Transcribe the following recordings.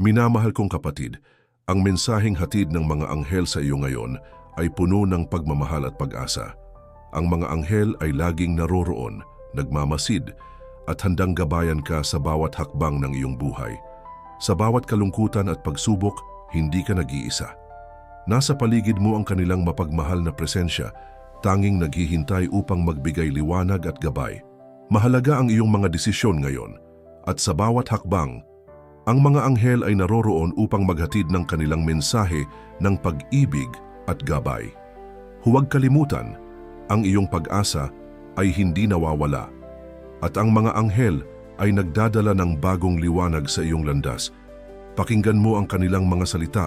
Minamahal kong kapatid, ang mensaheng hatid ng mga anghel sa iyo ngayon ay puno ng pagmamahal at pag-asa. Ang mga anghel ay laging naroroon, nagmamasid, at handang gabayan ka sa bawat hakbang ng iyong buhay. Sa bawat kalungkutan at pagsubok, hindi ka nag-iisa. Nasa paligid mo ang kanilang mapagmahal na presensya, tanging naghihintay upang magbigay liwanag at gabay. Mahalaga ang iyong mga desisyon ngayon, at sa bawat hakbang, ang mga anghel ay naroroon upang maghatid ng kanilang mensahe ng pag-ibig at gabay. Huwag kalimutan, ang iyong pag-asa ay hindi nawawala at ang mga anghel ay nagdadala ng bagong liwanag sa iyong landas. Pakinggan mo ang kanilang mga salita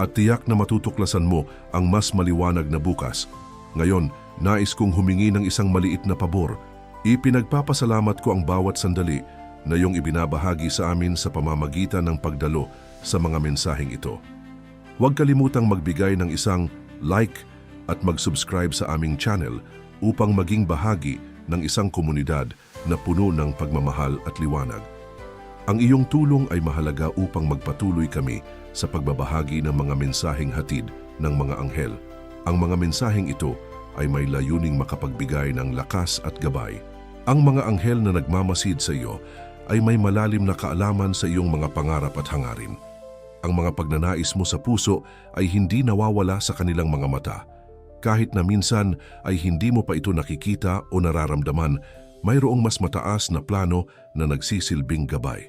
at tiyak na matutuklasan mo ang mas maliwanag na bukas. Ngayon, nais kong humingi ng isang maliit na pabor. Ipinagpapasalamat ko ang bawat sandali na iyong ibinabahagi sa amin sa pamamagitan ng pagdalo sa mga mensaheng ito. Huwag kalimutang magbigay ng isang like at mag-subscribe sa aming channel upang maging bahagi ng isang komunidad na puno ng pagmamahal at liwanag. Ang iyong tulong ay mahalaga upang magpatuloy kami sa pagbabahagi ng mga mensaheng hatid ng mga anghel. Ang mga mensaheng ito ay may layuning makapagbigay ng lakas at gabay. Ang mga anghel na nagmamasid sa iyo ay may malalim na kaalaman sa iyong mga pangarap at hangarin. Ang mga pagnanais mo sa puso ay hindi nawawala sa kanilang mga mata. Kahit na minsan ay hindi mo pa ito nakikita o nararamdaman, mayroong mas mataas na plano na nagsisilbing gabay.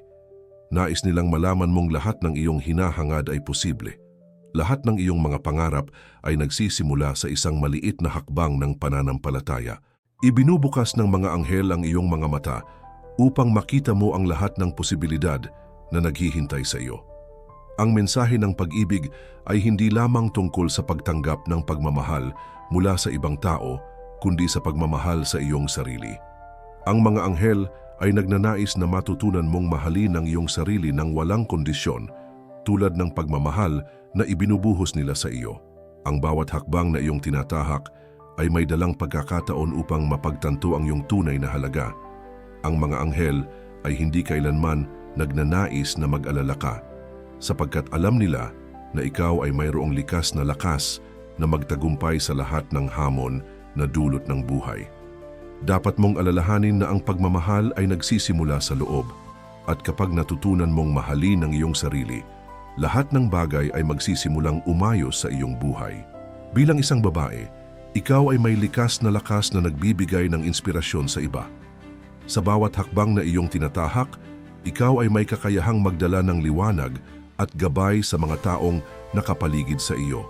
Nais nilang malaman mong lahat ng iyong hinahangad ay posible. Lahat ng iyong mga pangarap ay nagsisimula sa isang maliit na hakbang ng pananampalataya. Ibinubukas ng mga anghel ang iyong mga mata upang makita mo ang lahat ng posibilidad na naghihintay sa iyo. Ang mensahe ng pag-ibig ay hindi lamang tungkol sa pagtanggap ng pagmamahal mula sa ibang tao, kundi sa pagmamahal sa iyong sarili. Ang mga anghel ay nagnanais na matutunan mong mahalin ang iyong sarili ng walang kondisyon, tulad ng pagmamahal na ibinubuhos nila sa iyo. Ang bawat hakbang na iyong tinatahak ay may dalang pagkakataon upang mapagtanto ang iyong tunay na halaga. Ang mga anghel ay hindi kailanman nagnanais na mag-alala ka, sapagkat alam nila na ikaw ay mayroong likas na lakas na magtagumpay sa lahat ng hamon na dulot ng buhay. Dapat mong alalahanin na ang pagmamahal ay nagsisimula sa loob at kapag natutunan mong mahalin ang iyong sarili, lahat ng bagay ay magsisimulang umayos sa iyong buhay. Bilang isang babae, ikaw ay may likas na lakas na nagbibigay ng inspirasyon sa iba. Sa bawat hakbang na iyong tinatahak, ikaw ay may kakayahang magdala ng liwanag at gabay sa mga taong nakapaligid sa iyo.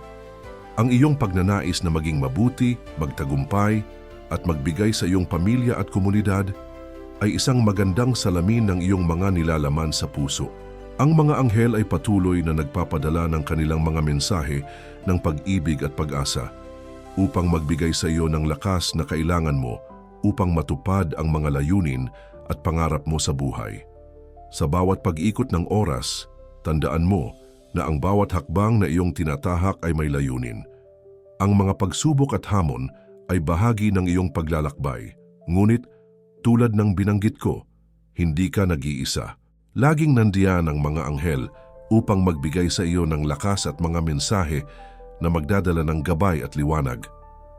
Ang iyong pagnanais na maging mabuti, magtagumpay, at magbigay sa iyong pamilya at komunidad ay isang magandang salamin ng iyong mga nilalaman sa puso. Ang mga anghel ay patuloy na nagpapadala ng kanilang mga mensahe ng pag-ibig at pag-asa upang magbigay sa iyo ng lakas na kailangan mo upang matupad ang mga layunin at pangarap mo sa buhay. Sa bawat pag-ikot ng oras, tandaan mo na ang bawat hakbang na iyong tinatahak ay may layunin. Ang mga pagsubok at hamon ay bahagi ng iyong paglalakbay. Ngunit, tulad ng binanggit ko, hindi ka nag-iisa. Laging nandiyan ang mga anghel upang magbigay sa iyo ng lakas at mga mensahe na magdadala ng gabay at liwanag.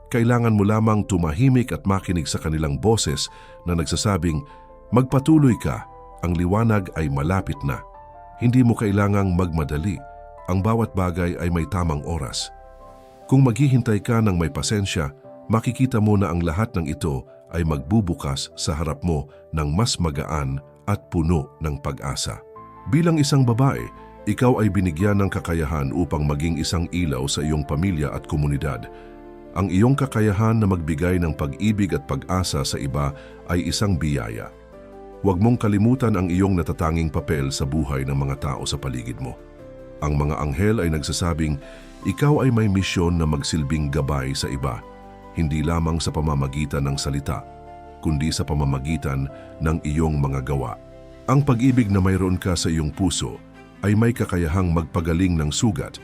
Kailangan mo lamang tumahimik at makinig sa kanilang boses na nagsasabing, Magpatuloy ka, ang liwanag ay malapit na. Hindi mo kailangang magmadali, ang bawat bagay ay may tamang oras. Kung maghihintay ka ng may pasensya, makikita mo na ang lahat ng ito ay magbubukas sa harap mo ng mas magaan at puno ng pag-asa. Bilang isang babae, ikaw ay binigyan ng kakayahan upang maging isang ilaw sa iyong pamilya at komunidad. Ang iyong kakayahan na magbigay ng pag-ibig at pag-asa sa iba ay isang biyaya. Huwag mong kalimutan ang iyong natatanging papel sa buhay ng mga tao sa paligid mo. Ang mga anghel ay nagsasabing, ikaw ay may misyon na magsilbing gabay sa iba, hindi lamang sa pamamagitan ng salita, kundi sa pamamagitan ng iyong mga gawa. Ang pag-ibig na mayroon ka sa iyong puso ay may kakayahang magpagaling ng sugat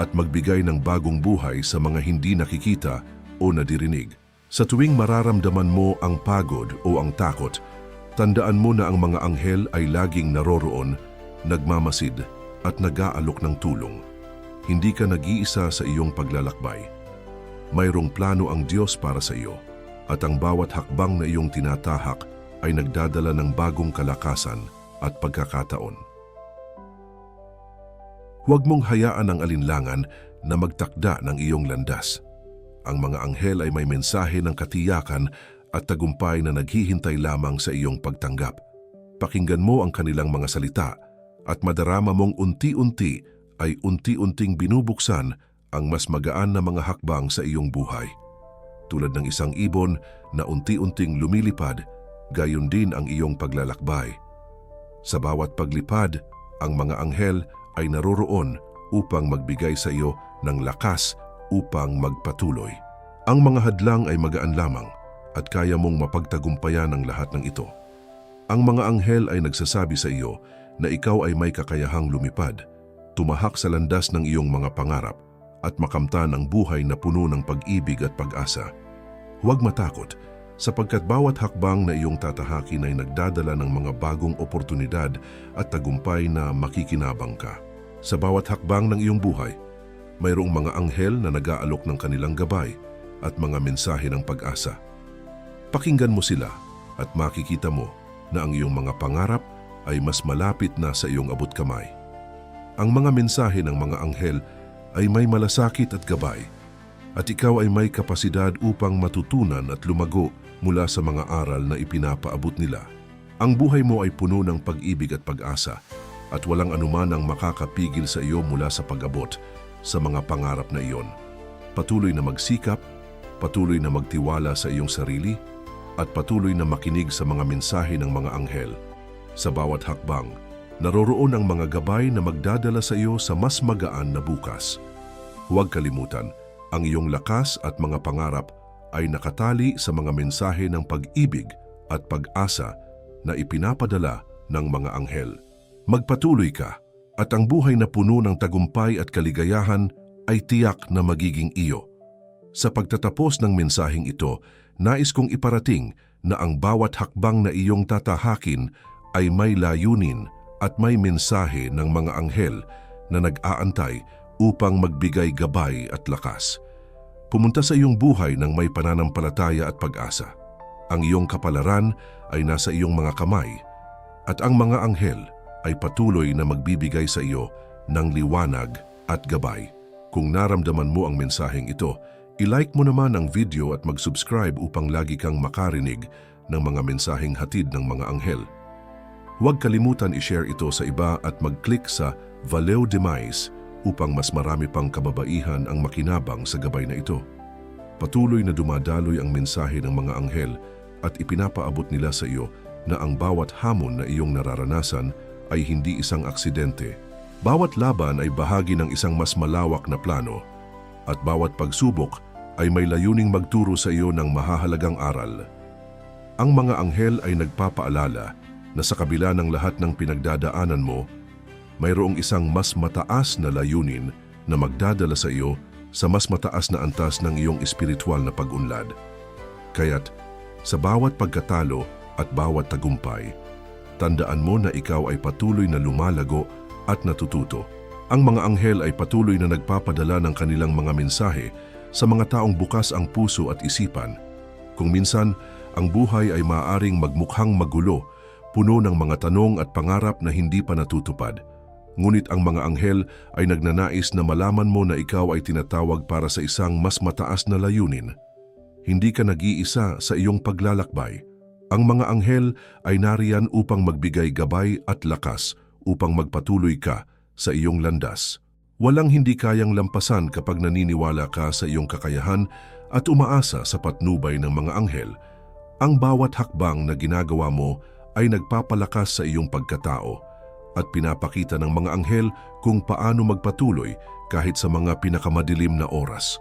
at magbigay ng bagong buhay sa mga hindi nakikita o nadirinig. Sa tuwing mararamdaman mo ang pagod o ang takot, tandaan mo na ang mga anghel ay laging naroroon, nagmamasid at nag-aalok ng tulong. Hindi ka nag-iisa sa iyong paglalakbay. Mayroong plano ang Diyos para sa iyo at ang bawat hakbang na iyong tinatahak ay nagdadala ng bagong kalakasan at pagkakataon. Huwag mong hayaan ang alinlangan na magtakda ng iyong landas. Ang mga anghel ay may mensahe ng katiyakan at tagumpay na naghihintay lamang sa iyong pagtanggap. Pakinggan mo ang kanilang mga salita at madarama mong unti-unti ay unti-unting binubuksan ang mas magaan na mga hakbang sa iyong buhay. Tulad ng isang ibon na unti-unting lumilipad, gayon din ang iyong paglalakbay. Sa bawat paglipad, ang mga anghel ay naroroon upang magbigay sa iyo ng lakas upang magpatuloy. Ang mga hadlang ay magaan lamang at kaya mong mapagtagumpayan ang lahat ng ito. Ang mga anghel ay nagsasabi sa iyo na ikaw ay may kakayahang lumipad, tumahak sa landas ng iyong mga pangarap at makamtan ang buhay na puno ng pag-ibig at pag-asa. Huwag matakot sapagkat bawat hakbang na iyong tatahakin ay nagdadala ng mga bagong oportunidad at tagumpay na makikinabang ka. Sa bawat hakbang ng iyong buhay, mayroong mga anghel na nag-aalok ng kanilang gabay at mga mensahe ng pag-asa. Pakinggan mo sila at makikita mo na ang iyong mga pangarap ay mas malapit na sa iyong abot kamay. Ang mga mensahe ng mga anghel ay may malasakit at gabay at ikaw ay may kapasidad upang matutunan at lumago mula sa mga aral na ipinapaabot nila. Ang buhay mo ay puno ng pag-ibig at pag-asa at walang anuman ang makakapigil sa iyo mula sa pag-abot sa mga pangarap na iyon. Patuloy na magsikap, patuloy na magtiwala sa iyong sarili, at patuloy na makinig sa mga mensahe ng mga anghel. Sa bawat hakbang, naroroon ang mga gabay na magdadala sa iyo sa mas magaan na bukas. Huwag kalimutan, ang iyong lakas at mga pangarap ay nakatali sa mga mensahe ng pag-ibig at pag-asa na ipinapadala ng mga anghel. Magpatuloy ka at ang buhay na puno ng tagumpay at kaligayahan ay tiyak na magiging iyo. Sa pagtatapos ng mensaheng ito, nais kong iparating na ang bawat hakbang na iyong tatahakin ay may layunin at may mensahe ng mga anghel na nag-aantay upang magbigay gabay at lakas pumunta sa iyong buhay ng may pananampalataya at pag-asa. Ang iyong kapalaran ay nasa iyong mga kamay at ang mga anghel ay patuloy na magbibigay sa iyo ng liwanag at gabay. Kung naramdaman mo ang mensaheng ito, ilike mo naman ang video at mag-subscribe upang lagi kang makarinig ng mga mensaheng hatid ng mga anghel. Huwag kalimutan i-share ito sa iba at mag-click sa Valeo Demise upang mas marami pang kababaihan ang makinabang sa gabay na ito. Patuloy na dumadaloy ang mensahe ng mga anghel at ipinapaabot nila sa iyo na ang bawat hamon na iyong nararanasan ay hindi isang aksidente. Bawat laban ay bahagi ng isang mas malawak na plano at bawat pagsubok ay may layuning magturo sa iyo ng mahahalagang aral. Ang mga anghel ay nagpapaalala na sa kabila ng lahat ng pinagdadaanan mo, mayroong isang mas mataas na layunin na magdadala sa iyo sa mas mataas na antas ng iyong espiritual na pag-unlad. Kaya't, sa bawat pagkatalo at bawat tagumpay, tandaan mo na ikaw ay patuloy na lumalago at natututo. Ang mga anghel ay patuloy na nagpapadala ng kanilang mga mensahe sa mga taong bukas ang puso at isipan. Kung minsan, ang buhay ay maaaring magmukhang magulo, puno ng mga tanong at pangarap na hindi pa natutupad. Ngunit ang mga anghel ay nagnanais na malaman mo na ikaw ay tinatawag para sa isang mas mataas na layunin. Hindi ka nag-iisa sa iyong paglalakbay. Ang mga anghel ay nariyan upang magbigay gabay at lakas upang magpatuloy ka sa iyong landas. Walang hindi kayang lampasan kapag naniniwala ka sa iyong kakayahan at umaasa sa patnubay ng mga anghel. Ang bawat hakbang na ginagawa mo ay nagpapalakas sa iyong pagkatao at pinapakita ng mga anghel kung paano magpatuloy kahit sa mga pinakamadilim na oras.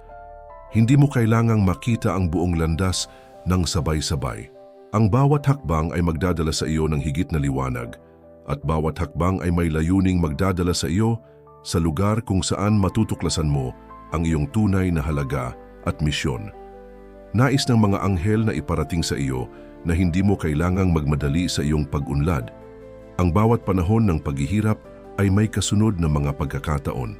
Hindi mo kailangang makita ang buong landas ng sabay-sabay. Ang bawat hakbang ay magdadala sa iyo ng higit na liwanag at bawat hakbang ay may layuning magdadala sa iyo sa lugar kung saan matutuklasan mo ang iyong tunay na halaga at misyon. Nais ng mga anghel na iparating sa iyo na hindi mo kailangang magmadali sa iyong pag-unlad ang bawat panahon ng paghihirap ay may kasunod na mga pagkakataon.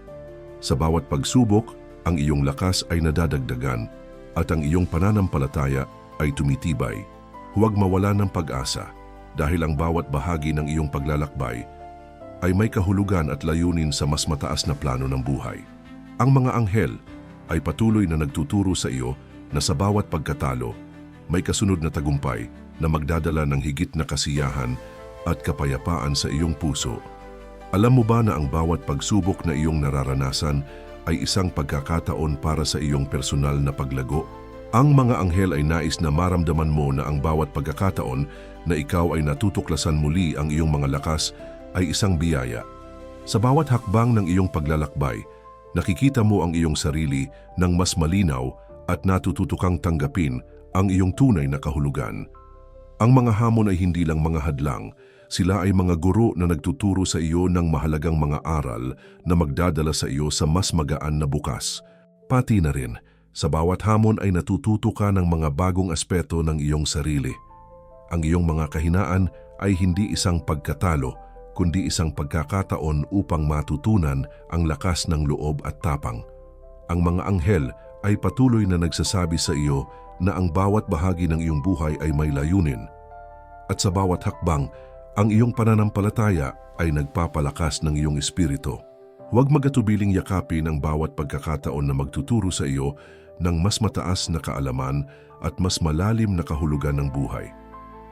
Sa bawat pagsubok, ang iyong lakas ay nadadagdagan at ang iyong pananampalataya ay tumitibay. Huwag mawala ng pag-asa dahil ang bawat bahagi ng iyong paglalakbay ay may kahulugan at layunin sa mas mataas na plano ng buhay. Ang mga anghel ay patuloy na nagtuturo sa iyo na sa bawat pagkatalo, may kasunod na tagumpay na magdadala ng higit na kasiyahan at kapayapaan sa iyong puso. Alam mo ba na ang bawat pagsubok na iyong nararanasan ay isang pagkakataon para sa iyong personal na paglago? Ang mga anghel ay nais na maramdaman mo na ang bawat pagkakataon na ikaw ay natutuklasan muli ang iyong mga lakas ay isang biyaya. Sa bawat hakbang ng iyong paglalakbay, nakikita mo ang iyong sarili ng mas malinaw at natututo kang tanggapin ang iyong tunay na kahulugan. Ang mga hamon ay hindi lang mga hadlang, sila ay mga guro na nagtuturo sa iyo ng mahalagang mga aral na magdadala sa iyo sa mas magaan na bukas. Pati na rin, sa bawat hamon ay natututo ka ng mga bagong aspeto ng iyong sarili. Ang iyong mga kahinaan ay hindi isang pagkatalo, kundi isang pagkakataon upang matutunan ang lakas ng loob at tapang. Ang mga anghel ay patuloy na nagsasabi sa iyo na ang bawat bahagi ng iyong buhay ay may layunin. At sa bawat hakbang, ang iyong pananampalataya ay nagpapalakas ng iyong espiritu. Huwag magatubiling yakapin ang bawat pagkakataon na magtuturo sa iyo ng mas mataas na kaalaman at mas malalim na kahulugan ng buhay.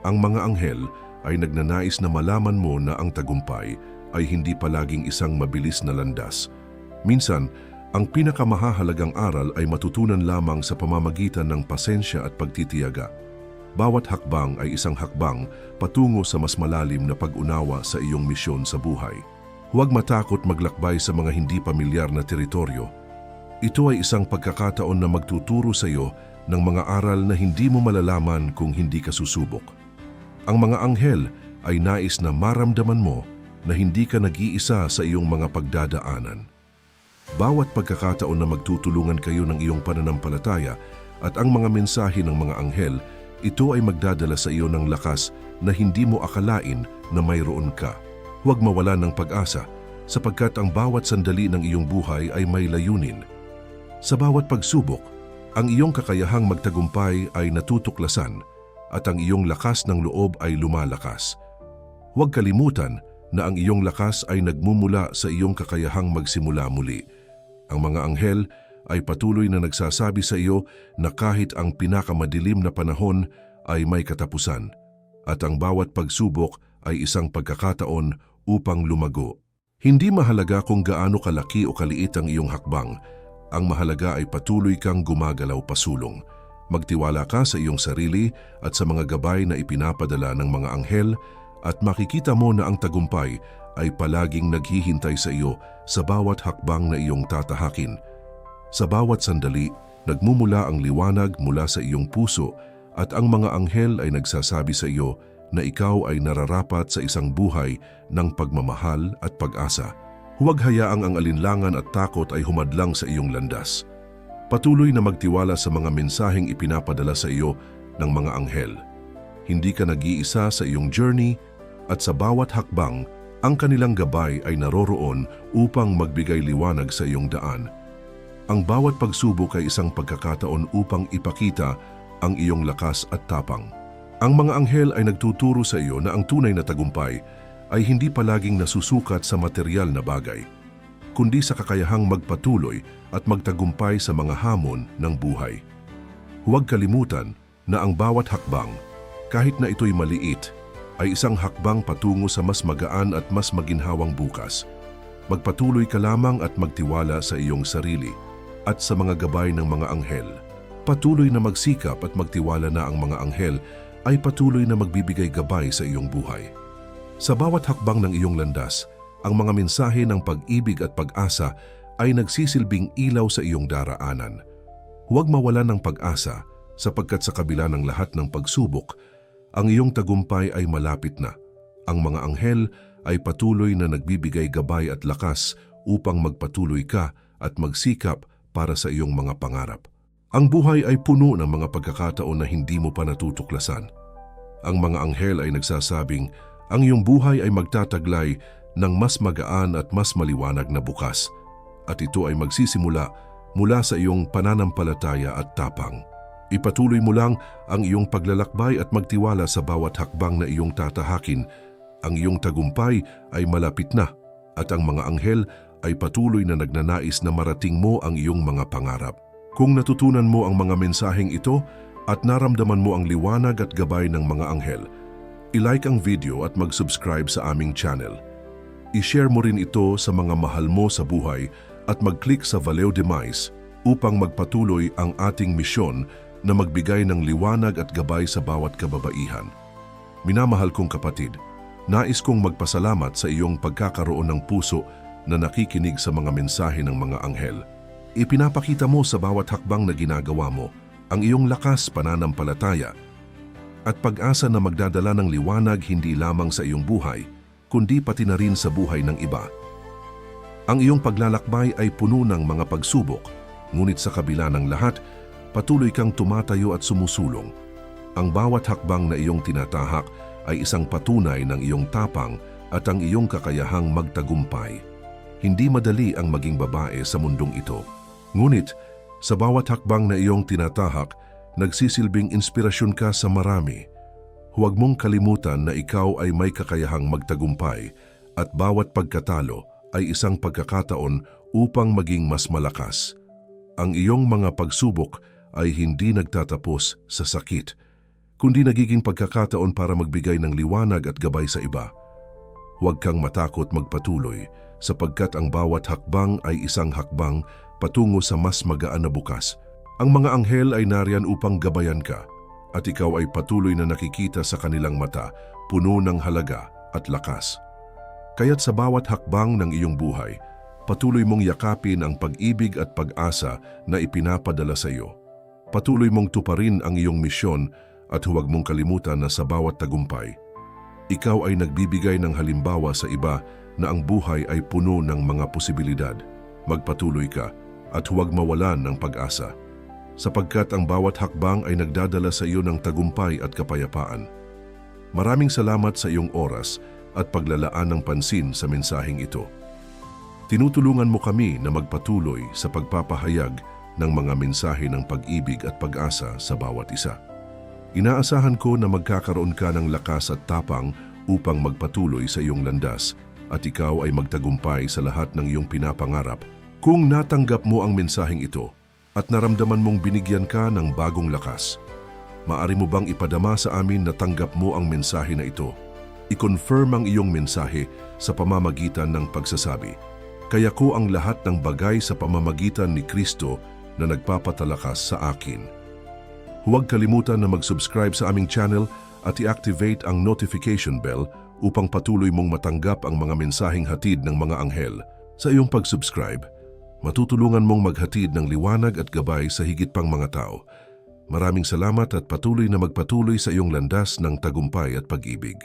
Ang mga anghel ay nagnanais na malaman mo na ang tagumpay ay hindi palaging isang mabilis na landas. Minsan, ang pinakamahahalagang aral ay matutunan lamang sa pamamagitan ng pasensya at pagtitiyaga. Bawat hakbang ay isang hakbang patungo sa mas malalim na pag-unawa sa iyong misyon sa buhay. Huwag matakot maglakbay sa mga hindi pamilyar na teritoryo. Ito ay isang pagkakataon na magtuturo sa iyo ng mga aral na hindi mo malalaman kung hindi ka susubok. Ang mga anghel ay nais na maramdaman mo na hindi ka nag-iisa sa iyong mga pagdadaanan. Bawat pagkakataon na magtutulungan kayo ng iyong pananampalataya at ang mga mensahe ng mga anghel, ito ay magdadala sa iyo ng lakas na hindi mo akalain na mayroon ka. Huwag mawala ng pag-asa sapagkat ang bawat sandali ng iyong buhay ay may layunin. Sa bawat pagsubok, ang iyong kakayahang magtagumpay ay natutuklasan at ang iyong lakas ng loob ay lumalakas. Huwag kalimutan na ang iyong lakas ay nagmumula sa iyong kakayahang magsimula muli. Ang mga anghel ay patuloy na nagsasabi sa iyo na kahit ang pinakamadilim na panahon ay may katapusan at ang bawat pagsubok ay isang pagkakataon upang lumago. Hindi mahalaga kung gaano kalaki o kaliit ang iyong hakbang, ang mahalaga ay patuloy kang gumagalaw pasulong. Magtiwala ka sa iyong sarili at sa mga gabay na ipinapadala ng mga anghel at makikita mo na ang tagumpay ay palaging naghihintay sa iyo sa bawat hakbang na iyong tatahakin. Sa bawat sandali, nagmumula ang liwanag mula sa iyong puso at ang mga anghel ay nagsasabi sa iyo na ikaw ay nararapat sa isang buhay ng pagmamahal at pag-asa. Huwag hayaang ang alinlangan at takot ay humadlang sa iyong landas. Patuloy na magtiwala sa mga mensaheng ipinapadala sa iyo ng mga anghel. Hindi ka nag-iisa sa iyong journey at sa bawat hakbang, ang kanilang gabay ay naroroon upang magbigay liwanag sa iyong daan. Ang bawat pagsubok ay isang pagkakataon upang ipakita ang iyong lakas at tapang. Ang mga anghel ay nagtuturo sa iyo na ang tunay na tagumpay ay hindi palaging nasusukat sa material na bagay, kundi sa kakayahang magpatuloy at magtagumpay sa mga hamon ng buhay. Huwag kalimutan na ang bawat hakbang, kahit na ito'y maliit, ay isang hakbang patungo sa mas magaan at mas maginhawang bukas. Magpatuloy ka lamang at magtiwala sa iyong sarili at sa mga gabay ng mga anghel. Patuloy na magsikap at magtiwala na ang mga anghel ay patuloy na magbibigay gabay sa iyong buhay. Sa bawat hakbang ng iyong landas, ang mga mensahe ng pag-ibig at pag-asa ay nagsisilbing ilaw sa iyong daraanan. Huwag mawala ng pag-asa sapagkat sa kabila ng lahat ng pagsubok, ang iyong tagumpay ay malapit na. Ang mga anghel ay patuloy na nagbibigay gabay at lakas upang magpatuloy ka at magsikap para sa iyong mga pangarap. Ang buhay ay puno ng mga pagkakataon na hindi mo pa natutuklasan. Ang mga anghel ay nagsasabing, ang iyong buhay ay magtataglay ng mas magaan at mas maliwanag na bukas. At ito ay magsisimula mula sa iyong pananampalataya at tapang. Ipatuloy mo lang ang iyong paglalakbay at magtiwala sa bawat hakbang na iyong tatahakin. Ang iyong tagumpay ay malapit na at ang mga anghel ay patuloy na nagnanais na marating mo ang iyong mga pangarap. Kung natutunan mo ang mga mensaheng ito at naramdaman mo ang liwanag at gabay ng mga anghel, ilike ang video at mag-subscribe sa aming channel. I-share mo rin ito sa mga mahal mo sa buhay at mag-click sa Valeo de Mais upang magpatuloy ang ating misyon na magbigay ng liwanag at gabay sa bawat kababaihan. Minamahal kong kapatid, nais kong magpasalamat sa iyong pagkakaroon ng puso na nakikinig sa mga mensahe ng mga anghel. Ipinapakita mo sa bawat hakbang na ginagawa mo ang iyong lakas pananampalataya at pag-asa na magdadala ng liwanag hindi lamang sa iyong buhay, kundi pati na rin sa buhay ng iba. Ang iyong paglalakbay ay puno ng mga pagsubok, ngunit sa kabila ng lahat, patuloy kang tumatayo at sumusulong. Ang bawat hakbang na iyong tinatahak ay isang patunay ng iyong tapang at ang iyong kakayahang magtagumpay. Hindi madali ang maging babae sa mundong ito. Ngunit, sa bawat hakbang na iyong tinatahak, nagsisilbing inspirasyon ka sa marami. Huwag mong kalimutan na ikaw ay may kakayahang magtagumpay at bawat pagkatalo ay isang pagkakataon upang maging mas malakas. Ang iyong mga pagsubok ay hindi nagtatapos sa sakit, kundi nagiging pagkakataon para magbigay ng liwanag at gabay sa iba. Huwag kang matakot magpatuloy sapagkat ang bawat hakbang ay isang hakbang patungo sa mas magaan na bukas. Ang mga anghel ay nariyan upang gabayan ka at ikaw ay patuloy na nakikita sa kanilang mata, puno ng halaga at lakas. Kaya't sa bawat hakbang ng iyong buhay, patuloy mong yakapin ang pag-ibig at pag-asa na ipinapadala sa iyo. Patuloy mong tuparin ang iyong misyon at huwag mong kalimutan na sa bawat tagumpay, ikaw ay nagbibigay ng halimbawa sa iba na ang buhay ay puno ng mga posibilidad. Magpatuloy ka at huwag mawalan ng pag-asa sapagkat ang bawat hakbang ay nagdadala sa iyo ng tagumpay at kapayapaan. Maraming salamat sa iyong oras at paglalaan ng pansin sa mensaheng ito. Tinutulungan mo kami na magpatuloy sa pagpapahayag ng mga mensahe ng pag-ibig at pag-asa sa bawat isa. Inaasahan ko na magkakaroon ka ng lakas at tapang upang magpatuloy sa iyong landas at ikaw ay magtagumpay sa lahat ng iyong pinapangarap. Kung natanggap mo ang mensaheng ito at naramdaman mong binigyan ka ng bagong lakas, maari mo bang ipadama sa amin na tanggap mo ang mensahe na ito? I-confirm ang iyong mensahe sa pamamagitan ng pagsasabi, Kaya ko ang lahat ng bagay sa pamamagitan ni Kristo na nagpapatalakas sa akin. Huwag kalimutan na mag-subscribe sa aming channel at i-activate ang notification bell upang patuloy mong matanggap ang mga mensaheng hatid ng mga anghel. Sa iyong pag-subscribe, matutulungan mong maghatid ng liwanag at gabay sa higit pang mga tao. Maraming salamat at patuloy na magpatuloy sa iyong landas ng tagumpay at pag-ibig.